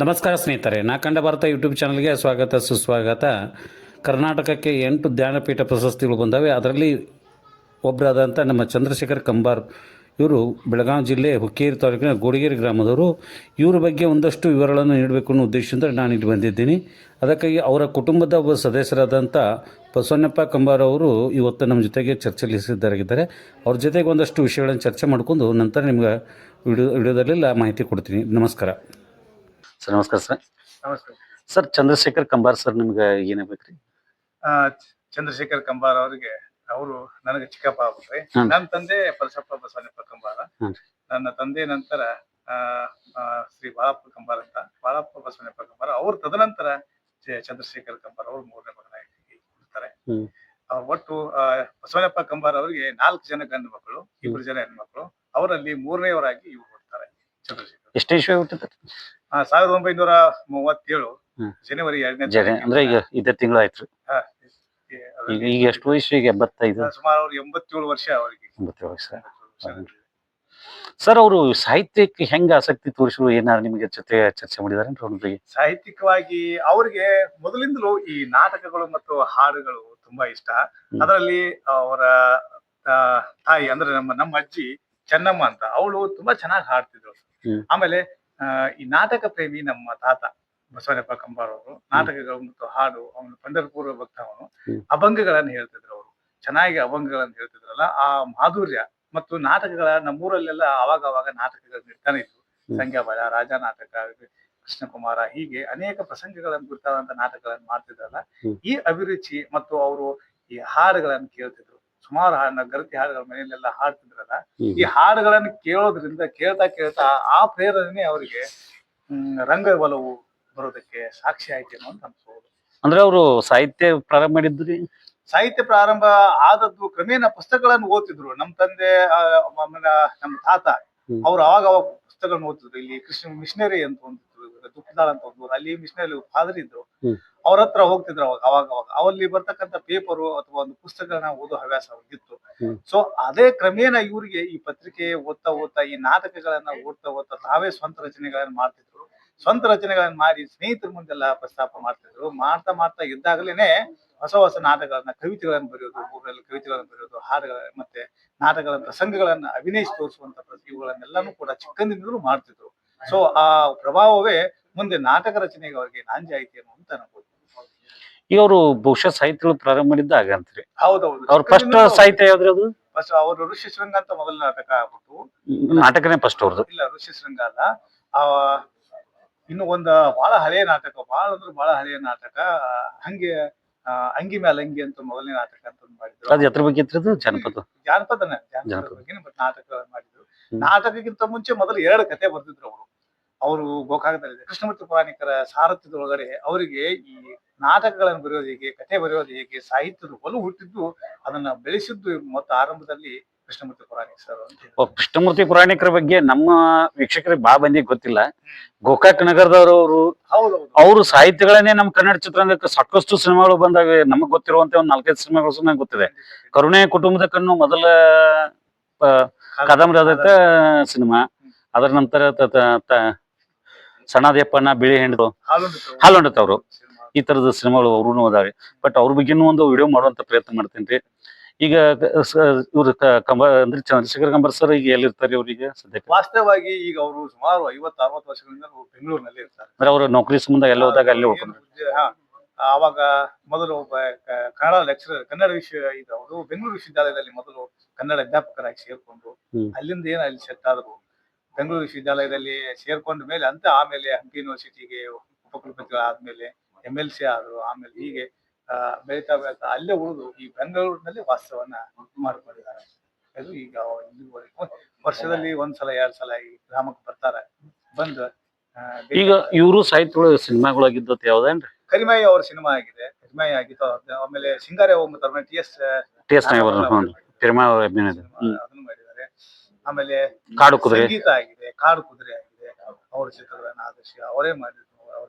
ನಮಸ್ಕಾರ ಸ್ನೇಹಿತರೆ, ನಾ ಕಂಡ ಭಾರತ ಯೂಟ್ಯೂಬ್ ಚಾನಲ್ಗೆ ಸ್ವಾಗತ, ಸುಸ್ವಾಗತ. ಕರ್ನಾಟಕಕ್ಕೆ ಎಂಟು ಜ್ಞಾನಪೀಠ ಪ್ರಶಸ್ತಿಗಳು ಬಂದವೆ. ಅದರಲ್ಲಿ ಒಬ್ಬರಾದಂಥ ನಮ್ಮ ಚಂದ್ರಶೇಖರ್ ಕಂಬಾರ್ ಇವರು ಬೆಳಗಾವಿ ಜಿಲ್ಲೆ ಹುಕ್ಕೇರಿ ತಾಲೂಕಿನ ಗೋಡಿಗೇರಿ ಗ್ರಾಮದವರು. ಇವರ ಬಗ್ಗೆ ಒಂದಷ್ಟು ವಿವರಗಳನ್ನು ನೀಡಬೇಕು ಅನ್ನೋ ಉದ್ದೇಶದಿಂದ ನಾನು ಇಲ್ಲಿ ಬಂದಿದ್ದೀನಿ. ಅದಕ್ಕಾಗಿ ಅವರ ಕುಟುಂಬದ ಒಬ್ಬ ಸದಸ್ಯರಾದಂಥ ಬಸವಣ್ಣಪ್ಪ ಕಂಬಾರ್ ಅವರು ಇವತ್ತು ನಮ್ಮ ಜೊತೆಗೆ ಚರ್ಚೆಯಲ್ಲಿ ಸಿದ್ಧರಾಗಿದ್ದಾರೆ ಅವ್ರ ಜೊತೆಗೆ ಒಂದಷ್ಟು ವಿಷಯಗಳನ್ನು ಚರ್ಚೆ ಮಾಡ್ಕೊಂಡು ನಂತರ ನಿಮ್ಗೆ ವಿಡಿಯೋ, ವಿಡಿಯೋದಲ್ಲೆಲ್ಲ ಮಾಹಿತಿ ಕೊಡ್ತೀನಿ. ನಮಸ್ಕಾರ. ಸರ್ ನಮಸ್ಕಾರ ಸರ್. ನಮಸ್ಕಾರ. ಸರ್ ಚಂದ್ರಶೇಖರ್ ಕಂಬಾರ್ ಸರ್ ನಿಮ್ಗೆ ಏನಾಗ್ಬೇಕ್ರಿ ಆ, ಚಂದ್ರಶೇಖರ್ ಕಂಬಾರ ಅವರಿಗೆ ಅವರು ನನಗೆ ಚಿಕ್ಕಪ್ಪ ಆಗ್ಬಿಟ್ರಿ. ಹ್ಮ್. ನನ್ನ ತಂದೆ ಪರಶಪ್ಪ ಬಸವನಪ್ಪ ಕಂಬಾರ. ಹ್ಮ್. ನನ್ನ ತಂದೆ ನಂತರ ಆ, ಆ, ಶ್ರೀ ಬಾಳಪ್ಪ ಕಂಬಾರ ಅಂತ. ಬಾಳಪ್ಪ ಬಸವನಪ್ಪ ಕಂಬಾರ. ಅವ್ರ ತದನಂತರ ಚ- ಚಂದ್ರಶೇಖರ್ ಕಂಬಾರ ಅವರು ಮೂರನೇ ಮಗನಾಗಿ ಇರ್ತಾರೆ ಹ್ಮ್. ಆ, ಒಟ್ಟು ಆ, ಬಸವನಪ್ಪ ಕಂಬಾರ ಅವರಿಗೆ ನಾಲ್ಕು ಜನ ಗಂಡು ಮಕ್ಕಳು ಇಬ್ಬರು ಜನ ಹೆಣ್ಮಕ್ಳು. ಅವರಲ್ಲಿ ಮೂರನೇವರಾಗಿ ಇವ್ರು ಬರ್ತಾರೆ ಚಂದ್ರಶೇಖರ್. ಎಷ್ಟೇ ಇಶ್ಯೂ ಆಗ್ಬಿಟ್ಟಿದೆ ಆ, ಸಾವಿರದ ಒಂಬೈನೂರ ಮೂವತ್ತೇಳು. ಜನವರಿ ಎರಡನೇ ಜನ ಅಂದ್ರೆ ಈಗ ಇದೇ ತಿಂಗಳು ಆಯ್ತು ಈಗ ಎಷ್ಟು ವಯಸ್ಸು ಈಗ ಎಂಬತ್ತೈದು ಸುಮಾರು ಅವ್ರು ಎಂಬತ್ತೇಳು ವರ್ಷ ಅವರಿಗೆ. ಎಂಬತ್ತೇಳು ವರ್ಷ. ಸರ್. ಅವರು ಸಾಹಿತ್ಯಕ್ಕೆ ಹೆಂಗ ಆಸಕ್ತಿ ತೋರಿಸಲು ಏನಾದ್ರು ನಿಮಗೆ ಜೊತೆ ಚರ್ಚೆ ಮಾಡಿದಾರೆ ಅವ್ರಿಗೆ ಸಾಹಿತ್ಯಿಕವಾಗಿ ಅವ್ರಿಗೆ ಮೊದಲಿಂದಲೂ ಈ ನಾಟಕಗಳು ಮತ್ತು ಹಾಡುಗಳು ತುಂಬಾ ಇಷ್ಟ. ಅದರಲ್ಲಿ ಅವರ ತಾಯಿ ಅಂದ್ರೆ ನಮ್ಮ ನಮ್ಮ ಅಜ್ಜಿ ಚೆನ್ನಮ್ಮ ಅಂತ. ಅವಳು ತುಂಬಾ ಚೆನ್ನಾಗಿ ಹಾಡ್ತಿದ್ರು. ಆಮೇಲೆ ಈ ನಾಟಕ ಪ್ರೇಮಿ ನಮ್ಮ ತಾತ ಬಸವನಪ್ಪ ಕಂಬಾರವರು ನಾಟಕಗಳು ಮತ್ತು ಹಾಡು ಅವನು ಪಂಡರಪೂರ್ವ ಭಕ್ತ ಅವನು. ಅಭಂಗಗಳನ್ನು ಹೇಳ್ತಿದ್ರು ಅವರು. ಚೆನ್ನಾಗಿ ಅಭಂಗಗಳನ್ನು ಹೇಳ್ತಿದ್ರಲ್ಲ ಆ ಮಾಧುರ್ಯ ಮತ್ತು ನಾಟಕಗಳ ನಮ್ಮೂರಲ್ಲೆಲ್ಲ ಅವಾಗ ಅವಾಗ ನಾಟಕಗಳು ನಿರ್ತಾನೆ ಇತ್ತು. ಸಂಖ್ಯಾಬಲ ರಾಜ ನಾಟಕ ಕೃಷ್ಣಕುಮಾರ ಹೀಗೆ ಅನೇಕ ಪ್ರಸಂಗಗಳನ್ನು ಕುರಿತಾದಂತ ನಾಟಕಗಳನ್ನು ಮಾಡ್ತಿದ್ರಲ್ಲ. ಈ ಅಭಿರುಚಿ ಮತ್ತು ಅವರು ಈ ಹಾಡುಗಳನ್ನು ಕೇಳ್ತಿದ್ರು. ಸುಮಾರು ಗರತಿ ಹಾಡುಗಳ ಮನೆಯಲ್ಲೆಲ್ಲ ಹಾಡ್ತಿದ್ರಲ್ಲ ಈ ಹಾಡುಗಳನ್ನು ಕೇಳೋದ್ರಿಂದ ಕೇಳ್ತಾ ಕೇಳ್ತಾ ಆ ಪ್ರೇರಣೆ ಅವರಿಗೆ ರಂಗ ಬಲವು ಬರೋದಕ್ಕೆ ಸಾಕ್ಷಿ ಆಯ್ತು ಅಂತ ಅನ್ಸೋದು ಅಂದ್ರೆ ಅವರು ಸಾಹಿತ್ಯ ಪ್ರಾರಂಭ ಮಾಡಿದ್ರಿ? ಸಾಹಿತ್ಯ ಪ್ರಾರಂಭ ಆದದ್ದು ಕ್ರಮೇಣ ಪುಸ್ತಕಗಳನ್ನು ಓದ್ತಿದ್ರು. ನಮ್ ತಂದೆ ನಮ್ಮ ತಾತ. ಅವ್ರು ಅವಾಗ ಅವಾಗ ಪುಸ್ತಕಗಳನ್ನು ಓದ್ತಿದ್ರು. ಇಲ್ಲಿ ಕೃಷ್ಣ ಮಿಷನರಿ ಅಂತ ಒಂದು ದುಃಖದಾಳ ಅಂತ ಒಂದು ಅಲ್ಲಿ ಮಿಷನರಿ ಫಾದರ್ ಇದ್ರು. ಅವ್ರ ಹತ್ರ ಹೋಗ್ತಿದ್ರು ಅವಾಗ ಅವಾಗ ಅವಾಗ. ಅವಲ್ಲಿ ಬರ್ತಕ್ಕಂಥ ಪೇಪರು ಅಥವಾ ಒಂದು ಪುಸ್ತಕಗಳನ್ನ ಓದೋ ಹವ್ಯಾಸ ಅವ್ರಿಗಿತ್ತು. ಸೊ ಅದೇ ಕ್ರಮೇಣ ಇವ್ರಿಗೆ ಈ ಪತ್ರಿಕೆ ಓದ್ತಾ ಓದ್ತಾ ಈ ನಾಟಕಗಳನ್ನ ಓದ್ತಾ ಓದ್ತಾ ತಾವೇ ಸ್ವಂತ ರಚನೆಗಳನ್ನ ಮಾಡ್ತಿದ್ರು. ಸ್ವಂತ ರಚನೆಗಳನ್ನ ಮಾಡಿ ಸ್ನೇಹಿತರ ಮುಂದೆಲ್ಲ ಪ್ರಸ್ತಾಪ ಮಾಡ್ತಿದ್ರು. ಮಾಡ್ತಾ ಮಾಡ್ತಾ ಇದ್ದಾಗಲೇನೆ ಹೊಸ ಹೊಸ ನಾಟಕಗಳನ್ನ ಕವಿತೆಗಳನ್ನು ಬರೆಯೋದು ಊರಲ್ಲಿ ಕವಿತೆಗಳನ್ನು ಬರೆಯೋದು ಹಾಡುಗಳ ಮತ್ತೆ ನಾಟಕಗಳ ಪ್ರಸಂಗಗಳನ್ನ ಅಭಿನಯಿಸಿ ತೋರಿಸುವಂತ ಪ್ರತಿಭೆಗಳನ್ನೆಲ್ಲಾನು ಕೂಡ ಚಿಕ್ಕಂದಿನಿಂದಲೂ ಮಾಡ್ತಿದ್ರು. ಸೊ ಆ ಪ್ರಭಾವವೇ ಮುಂದೆ ನಾಟಕ ರಚನೆಗೆ ಅವರಿಗೆ ಆಯ್ತು ಏನೋ ಅಂತ ಅನ್ಬೋದು ಇವರು ಅವರು ಬಹುಶಃ ಸಾಹಿತ್ಯಗಳು ಪ್ರಾರಂಭ ಮಾಡಿದ್ದ ಹಾಗಂತ್ರಿ ಹೌದೌದು. ಅವ್ರ ಫಸ್ಟ್ ಸಾಹಿತ್ಯ ಯಾವ್ದ್ರಿ ಅದು? ಫಸ್ಟ್ ಅವರು ಋಷಿ ಶೃಂಗ ಅಂತ ಮೊದಲ ನಾಟಕ ಆಗ್ಬಿಟ್ಟು ನಾಟಕನೇ ಫಸ್ಟ್ ಅವ್ರದ್ದು ಇಲ್ಲ ಋಷಿ ಶೃಂಗ ಅಲ್ಲ. ಆ ಇನ್ನು ಒಂದ ಬಹಳ ಹಳೆಯ ನಾಟಕ ಬಹಳ ಅಂದ್ರೆ ಬಹಳ ಹಳೆಯ ನಾಟಕ. ಹಂಗೆ ಅಂಗಿ ಮೇಲೆ ಅಂಗಿ ಅಂತ ಮೊದಲನೇ ನಾಟಕ ಅಂತ ಮಾಡಿದ್ರು. ಅದು ಎದ್ರ ಬಗ್ಗೆ ಇತ್ತು ಜನಪದ? ಜಾನಪದನ ಜಾನಪದ. ಬಗ್ಗೆ ನಾಟಕ ಮಾಡಿದ್ರು. ನಾಟಕಕ್ಕಿಂತ ಮುಂಚೆ ಮೊದಲು ಎರಡು ಕತೆ ಬರ್ತಿದ್ರು ಅವರು. ಅವರು ಗೋಕಾಕದಲ್ಲಿ ಕೃಷ್ಣಮೂರ್ತಿ ಪುರಾಣಿಕರ ಸಾರಥ್ಯದೊಳಗಡೆ ಅವರಿಗೆ ಈ ನಾಟಕಗಳನ್ನು ಬರೆಯೋದು ಹೇಗೆ ಕಥೆ ಬರೆಯೋದು ಹೇಗೆ ಸಾಹಿತ್ಯದ ಒಲವು ಹುಟ್ಟಿದ್ದು ಅದನ್ನ ಬೆಳೆಸಿದ್ದು ಮತ್ತು ಆರಂಭದಲ್ಲಿ ಕೃಷ್ಣಮೂರ್ತಿ ಪುರಾಣಿಕ ಸರ್ ಅಂತ ಕೃಷ್ಣಮೂರ್ತಿ ಪುರಾಣಿಕರ ಬಗ್ಗೆ ನಮ್ಮ ವೀಕ್ಷಕರಿಗೆ ಬಾ ಮಂದಿಗೆ ಗೊತ್ತಿಲ್ಲ. ಗೋಕಾಕ್ ನಗರದವರು ಅವರು ಅವರು ಸಾಹಿತ್ಯಗಳನ್ನೇ ನಮ್ಮ ಕನ್ನಡ ಚಿತ್ರರಂಗಕ್ಕೆ ಸಾಕಷ್ಟು ಸಿನಿಮಾಗಳು ಬಂದಾಗ ನಮಗ್ ಗೊತ್ತಿರುವಂತ ಒಂದ್ ನಾಲ್ಕೈದು ಸಿನಿಮಾಗಳು ಸುಮ್ಮನೆ ಗೊತ್ತಿದೆ. ಕರುಣೆ ಕುಟುಂಬದ ಕಣ್ಣು ಮೊದಲ ಕದಂಬರಿ ಕಾದಂಬರಿ ಆದಂತ ಸಿನಿಮಾ. ಅದರ ನಂತರ ಸಣ್ಣದೇಪ್ಪನ ಬಿಳಿ ಹಾಲುಂಡತ್ ಅವ್ರು. ಈ ತರದ ಸಿನಿಮಾಗಳು ಅವ್ರೂ ಅದಾವೆ. ಬಟ್ ಅವ್ರ ಬಗ್ಗೆ ಒಂದು ವಿಡಿಯೋ ಮಾಡುವಂತ ಪ್ರಯತ್ನ ಮಾಡ್ತೀನಿ ರೀ. ಈಗ ಇವ್ರ ಕಂಬ ಅಂದ್ರೆ ಚಂದ್ರಶೇಖರ್ ಕಂಬರ್ ಸರ್ ಈಗ ಎಲ್ಲಿರ್ತಾರೆ ಅವ್ರಿಗೆ ಸದ್ಯಕ್ಕೆ? ವಾಸ್ತವವಾಗಿ ಈಗ ಅವರು ಸುಮಾರು ಐವತ್ತು ಅರವತ್ತು ವರ್ಷಗಳಿಂದ ಬೆಂಗಳೂರಿನಲ್ಲಿ ಇರ್ತಾರೆ. ಅಂದ್ರೆ ಅವ್ರ ನೌಕರಿ ಸಂಬಂಧ ಎಲ್ಲ ಹೋದಾಗ ಅಲ್ಲಿ ಹೋಗ್ತಾರೆ. ಆವಾಗ ಮೊದಲು ಕನ್ನಡ ಲೆಕ್ಚರರ್ ಕನ್ನಡ ವಿಶ್ವ ಇದು ಅವರು ಬೆಂಗಳೂರು ವಿಶ್ವವಿದ್ಯಾಲಯದಲ್ಲಿ ಮೊದಲು ಕನ್ನಡ ಅಧ್ಯಾಪಕರಾಗಿ ಸೇರ್ಕೊಂಡು ಅಲ್ಲಿಂದ ಏನು ಅಲ್ಲಿ ಸೆಟ್ ಆದ್ರು? ಬೆಂಗಳೂರು ವಿಶ್ವವಿದ್ಯಾಲಯದಲ್ಲಿ ಸೇರ್ಕೊಂಡ ಮೇಲೆ ಅಂತ ಆಮೇಲೆ ಹಂಪಿ ಯೂನಿವರ್ಸಿಟಿಗೆ ಉಪಕುಲಪತಿಗಳಾದ್ಮೇಲೆ ಎಂ ಎಲ್ ಸಿ ಆದ್ರು ಆಮೇಲೆ ಹೀಗೆ ಬೆಳೀತಾ ಬೆಳೀತಾ ಅಲ್ಲೇ ಉಳಿದು ಈ ಬೆಂಗಳೂರಿನಲ್ಲಿ ವಾಸ್ತವನ್ನ ಮಾಡ್ಕೊಂಡಿದ್ದಾರೆ. ಅದು ಈಗ ಇಲ್ಲಿವರೆಗೂ ವರ್ಷದಲ್ಲಿ ಒಂದ್ಸಲ ಎರಡ್ ಸಲ ಈ ಗ್ರಾಮಕ್ಕೆ ಬರ್ತಾರೆ. ಬಂದು ಈಗ ಇವರು ಸಾಹಿತ್ಯಗಳು ಸಿನಿಮಾಗಳಾಗಿದ್ದತ್ ಯಾವ್ದೇನ್ರಿ? ಕರಿಮಾಯಿ ಅವ್ರ ಸಿನಿಮಾ ಆಗಿದೆ. ಕರಿಮಾಯಿ ಆಗಿತ್ತು ಆಮೇಲೆ ಸಿಂಗಾರೆ ಹೋಗ್ತಾರೆ ಟಿ ಎಸ್ ಟಿ ಎಸ್ ಅವ್ರ ಅದನ್ನು ಮಾಡಿದ್ದಾರೆ. ಆಮೇಲೆ ಕಾಡು ಕುದುರೆ. ಸಂಗೀತ ಆಗಿದೆ ಕಾಡು ಕುದುರೆ ಆಗಿದೆ. ಅವ್ರ ಚಿತ್ರಗಳನ್ನ ಆದರ್ಶ ಅವರೇ ಮಾಡಿದ್ರು ಅವ್ರ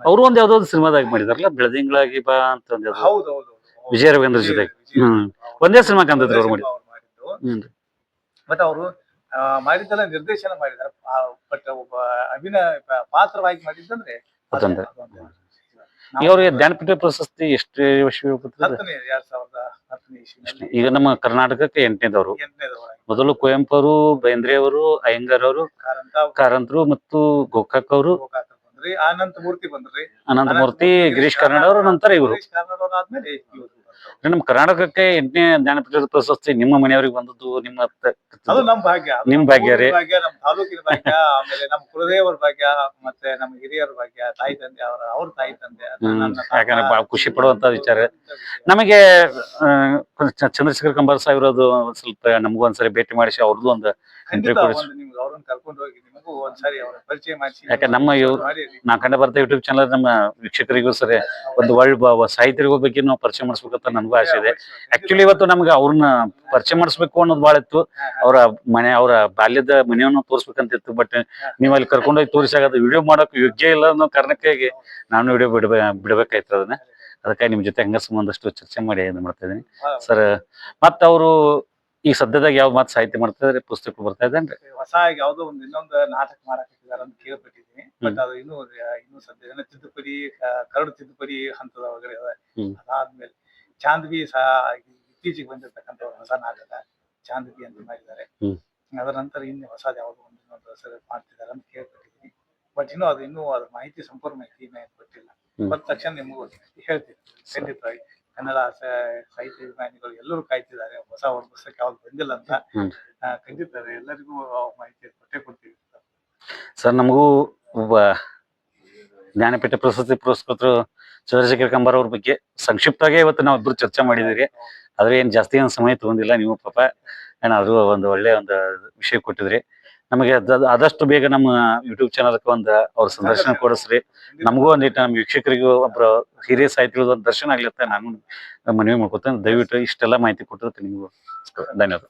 ಅವರು ಒಂದ್ ಸಿನಿಮಾದಾಗಿ ಸಿನಿಮಾದಾಗ ಮಾಡಿದಾರಲ್ಲ ಬೆಳದಿಂಗಳಾಗಿ ಬಾ ಅಂತ ಒಂದ್ ಯಾವ್ದೋ. ಹೌದು ಹೌದು ವಿಜಯ ರವೀಂದ್ರ ಜೊತೆ. ಹ್ಮ್. ಒಂದೇ ಸಿನಿಮಾ ಕಂದಿದ್ರು ಅವ್ರು ಮಾಡಿ ಅವ್ರು ಮಾಡಿದ್ದು. ಹ್ಮ್. ಬಟ್ ಅವರು ಮಾಡಿದ್ದೆಲ್ಲ ನಿರ್ದೇಶನ ಮಾಡಿದ್ದಾರೆ. ಬಟ್ ಒಬ್ಬ ಅಭಿನಯ ಪಾತ್ರವಾಗಿ ಮಾಡಿದ್ದಂದ್ರೆ ಅದು- ಅದೊಂದು. ಈಗ ಅವ್ರಿಗೆ ಜ್ಞಾನಪೀಠ ಪ್ರಶಸ್ತಿ ಎಷ್ಟು ವರ್ಷ ಹತ್ತನೇ ಎರಡ್ ಸಾವಿರದ ಈಗ ನಮ್ಮ ಕರ್ನಾಟಕಕ್ಕೆ ಎಂಟನೇದವರು. ಮೊದಲು ಕುವೆಂಪು ಅವರು ಬೇಂದ್ರೆ ಅವರು ಅಯ್ಯಂಗಾರ್ ಅವರು ಕಾರಂತ ಕಾರಂತರು ಮತ್ತು ಗೋಕಾಕ್ ಅವರು ಮೂರ್ತಿ ಬಂದ್ರಿ. ಅನಂತ ಮೂರ್ತಿ ಗಿರೀಶ್ ಕಾರ್ನಾಡ್ ಅವರು ನಂತರ ಇವರು. ನಮ್ಮ ಕರ್ನಾಟಕಕ್ಕೆ ಎಂಟನೇ ಜ್ಞಾನಪೀಠ ಪ್ರಶಸ್ತಿ ನಿಮ್ಮ ಮನೆಯವರಿಗೆ ಬಂದದ್ದು ನಿಮ್ಮ ಅದು ನಮ್ ಭಾಗ್ಯ ನಿಮ್ ಭಾಗ್ಯ ರೀ. ಊರಿನ ಭಾಗ್ಯ ನಮ್ ತಾಲೂಕಿನ ಭಾಗ್ಯ ಆಮೇಲೆ ನಮ್ಮ ಕುಲದೇವರ ಭಾಗ್ಯ ಮತ್ತೆ ನಮ್ಮ ಹಿರಿಯರ ಭಾಗ್ಯ ತಾಯಿ ತಂದೆ ಅವರ ಅವ್ರ ತಾಯಿ ತಂದೆ. ಯಾಕಂದ್ರೆ ಬಹಳ ಖುಷಿ ಪಡುವಂತ ವಿಚಾರ. ನಮಗೆ ಚಂದ್ರಶೇಖರ್ ಕಂಬಾರ ಒಂದ್ ಸ್ವಲ್ಪ ನಮಗೂ ಒಂದ್ಸರಿ ಭೇಟಿ ಮಾಡಿಸಿ ಅವ್ರದ್ದು ಒಂದು ಕರ್ಕೊಂಡು ಹೋಗಿ ನಿಮಗೂ ಒಂದ್ಸಾರಿ ಅವ್ರ ಪರಿಚಯ ಮಾಡಿಸಿ. ಯಾಕೆ ನಮ್ಮ ನಾ ಕಂಡ ಬರ್ತಾ ಯೂಟ್ಯೂಬ್ ಚಾನಲ್ ನಮ್ಮ ವೀಕ್ಷಕರಿಗೂ ಸರಿ ಒಂದು ಒಳ್ಳೆ ಸಾಹಿತ್ಯರಿಗೂ ಬಗ್ಗೆ ನಾವು ಪರಿಚಯ ಮಾಡಿಸ್ಬೇಕಂತ ನನಗೂ ಆಸೆ ಇದೆ. ಆಕ್ಚುಲಿ ಇವತ್ತು ನಮ್ಗೆ ಅವ್ರನ್ನ ಪರಿಚಯ ಮಾಡಿಸ್ಬೇಕು ಅನ್ನೋದು ಭಾಳ ಇತ್ತು. ಅವರ ಮನೆ ಅವರ ಬಾಲ್ಯದ ಮನೆಯನ್ನು ತೋರಿಸ್ಬೇಕಂತಿತ್ತು ಬಟ್ ನೀವು ಅಲ್ಲಿ ಕರ್ಕೊಂಡೋಗಿ ತೋರಿಸಿ ಅದು ವಿಡಿಯೋ ಮಾಡೋಕೆ ಯೋಗ್ಯ ಇಲ್ಲ ಅನ್ನೋ ಕಾರಣಕ್ಕಾಗಿ ನಾನು ವಿಡಿಯೋ ಬಿಡ್ಬೇ ಬಿಡ್ಬೇಕಾಯ್ತದ ಅದನ್ನ. ಅದಕ್ಕಾಗಿ ನಿಮ್ ಜೊತೆ ಹಂಗ ಸಂಬಂಧಷ್ಟು ಚರ್ಚೆ ಮಾಡಿ ಇದನ್ನ ಮಾಡ್ತಾ ಇದೀನಿ ಸರ್ ಮತ್ತ ಅವರು ಈ ಸದ್ಯದಾಗ ಯಾವ ಮಾತು ಸಾಹಿತ್ಯ ಮಾಡ್ತಾ ಇದಾರೆ ಪುಸ್ತಕ ಬರ್ತಾ ಇದೇನ್ರಿ ಹೊಸ ಯಾವ್ದೋ ಒಂದು ಇನ್ನೊಂದು ನಾಟಕ ಮಾಡಾಕತ್ತಿದಾರ ಅಂತ ಕೇಳ್ಪಟ್ಟಿದ್ದೀನಿ. ಬಟ್ ಅದು ಇನ್ನೂ ಇನ್ನೂ ಸದ್ಯ ತಿದ್ದುಪಡಿ ಕರಡು ತಿದ್ದುಪಡಿ ಹಂತದ ಒಳಗಡೆ. ಅದಾದ್ಮೇಲೆ ಚಾಂದ್ವಿ ಸಹ ಇತ್ತೀಚೆಗೆ ಬಂದಿರ್ತಕ್ಕಂಥ ಒಂದು ಹೊಸ ನಾಟಕ ಚಾಂದ್ವಿ ಅಂತ ಮಾಡಿದ್ದಾರೆ. ಅದರ ನಂತರ ಇನ್ನು ಹೊಸದು ಯಾವ್ದೋ ಒಂದು ಇನ್ನೊಂದು ಸೆಲೆಕ್ಟ್ ಮಾಡ್ತಿದ್ದಾರೆ ಅಂತ ಕೇಳ್ಪಟ್ಟಿದ್ದೀನಿ. ಬಟ್ ಇನ್ನು ಅದು ಇನ್ನೂ ಅದ್ರ ಮಾಹಿತಿ ಸಂಪೂರ್ಣ ಮಾಹಿತಿ ಗೊತ್ತಿಲ್ಲ ಬಂದ ತಕ್ಷಣ ನಿಮಗೂ ಹೇಳ್ತೀನಿ. ಖಂಡಿತವಾಗಿ. ಕನ್ನಡ ಸಾಹಿತ್ಯ ಅಭಿಮಾನಿಗಳು ಎಲ್ಲರೂ ಕಾಯ್ತಿದ್ದಾರೆ. ಹೊಸ ಒಂದು ಪುಸ್ತಕ ಯಾವ್ದು ಬಂದಿಲ್ಲ ಅಂತ. ಹ್ಮ್. ಖಂಡಿತ ಎಲ್ಲರಿಗೂ ಮಾಹಿತಿ ಕೊಟ್ಟೇ ಕೊಡ್ತೀವಿ. ಸರ್ ನಮಗೂ ಒಬ್ಬ ಜ್ಞಾನಪೀಠ ಪ್ರಶಸ್ತಿ ಪುರಸ್ಕೃತರು ಚಂದ್ರಶೇಖರ್ ಕಂಬಾರ್ ಅವ್ರ ಬಗ್ಗೆ ಸಂಕ್ಷಿಪ್ತವಾಗಿ ಇವತ್ತು ನಾವು ಇಬ್ರು ಚರ್ಚೆ ಮಾಡಿದಿರಿ ಆದ್ರೆ ಏನ್ ಜಾಸ್ತಿ ಏನು ಸಮಯ ತಗೊಂಡಿಲ್ಲ ನೀವು ಪಾಪ ಏನಾದ್ರು ಒಂದು ಒಳ್ಳೆ ಒಂದು ವಿಷಯ ಕೊಟ್ಟಿದ್ರಿ. ನಮಗೆ ಆದಷ್ಟು ಬೇಗ ನಮ್ಮ ಯೂಟ್ಯೂಬ್ ಚಾನಲ್ಗೆ ಒಂದು ಅವ್ರ ಸಂದರ್ಶನ ಕೊಡಿಸ್ರಿ. ನಮಗೂ ಒಂದಿಟ್ಟು ನಮ್ಮ ವೀಕ್ಷಕರಿಗೂ ಒಬ್ಬರು ಹಿರಿಯ ಸಾಹಿತಿಗಳು ಒಂದು ದರ್ಶನ ಆಗ್ಲಿ ಅಂತ ನಾನು ಮನವಿ ಮಾಡ್ಕೊತೇನೆ. ದಯವಿಟ್ಟು ಇಷ್ಟೆಲ್ಲ ಮಾಹಿತಿ ಕೊಟ್ಟಿರ್ತೀನಿ ನಿಮಗೂ ಧನ್ಯವಾದ.